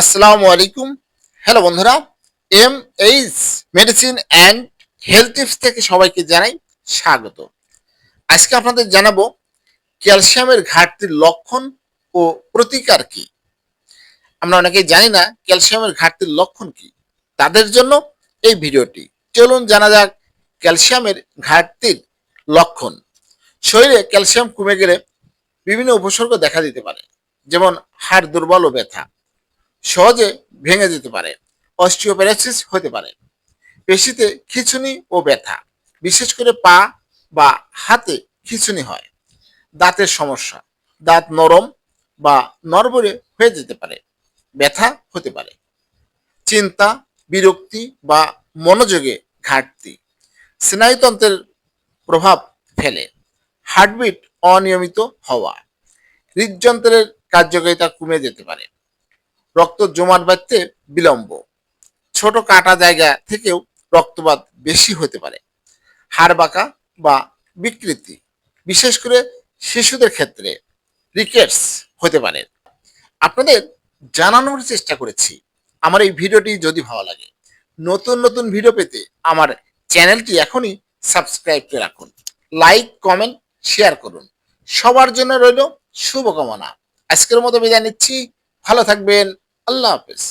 আসসালামু আলাইকুম। হ্যালো বন্ধুরা M H medicine and health tips থেকে সবাইকে জানাই স্বাগত। আজকে আপনাদের জানাব ক্যালসিয়ামের ঘাটতির লক্ষণ ও প্রতিকার কি। আমরা অনেকেই জানি না ক্যালসিয়ামের ঘাটতির লক্ষণ কি। তাদের জন্য এই ভিডিওটি। চলুন জানা যাক ক্যালসিয়ামের ঘাটতির লক্ষণ। শরীরে ক্যালসিয়াম কমে গেলে বিভিন্ন উপসর্গ দেখা দিতে পারে, যেমন হাড় দুর্বল ও ব্যথা। সহজে ভেঙে যেতে পারে অস্টিওপ্যারাসিস হতে পারে। পেশিতে খিঁচুনি ও ব্যথা, বিশেষ করে পা বা হাতে খিঁচুনি হয়। দাঁতের সমস্যা, দাঁত নরম বা নরবরে হয়ে যেতে পারে, ব্যথা হতে পারে। চিন্তা, বিরক্তি বা মনোযোগে ঘাটতি, স্নায়ুতন্ত্রের প্রভাব ফেলে, হার্টবিট অনিয়মিত হওয়া, হৃদযন্ত্রের কার্যকারিতা কমে যেতে পারে। রক্ত জমাট বাঁধতে বিলম্ব। ছোট কাটা জায়গা থেকেও রক্তপাত বেশি হতে পারে। হাড় বাঁকা বা বিকৃতি, বিশেষ করে শিশুদের ক্ষেত্রে রিকেটস হতে পারে। আপনাদের জানানোর চেষ্টা করেছি। আমার এই ভিডিওটি যদি ভালো লাগে, নতুন নতুন ভিডিও পেতে আমার চ্যানেলটি এখনই সাবস্ক্রাইব করে রাখুন। লাইক, কমেন্ট, শেয়ার করুন। সবার জন্য রইল শুভকামনা। আজকের মতো বিদায় নিচ্ছি। ভালো থাকবেন। আল্লাহ হাফেজ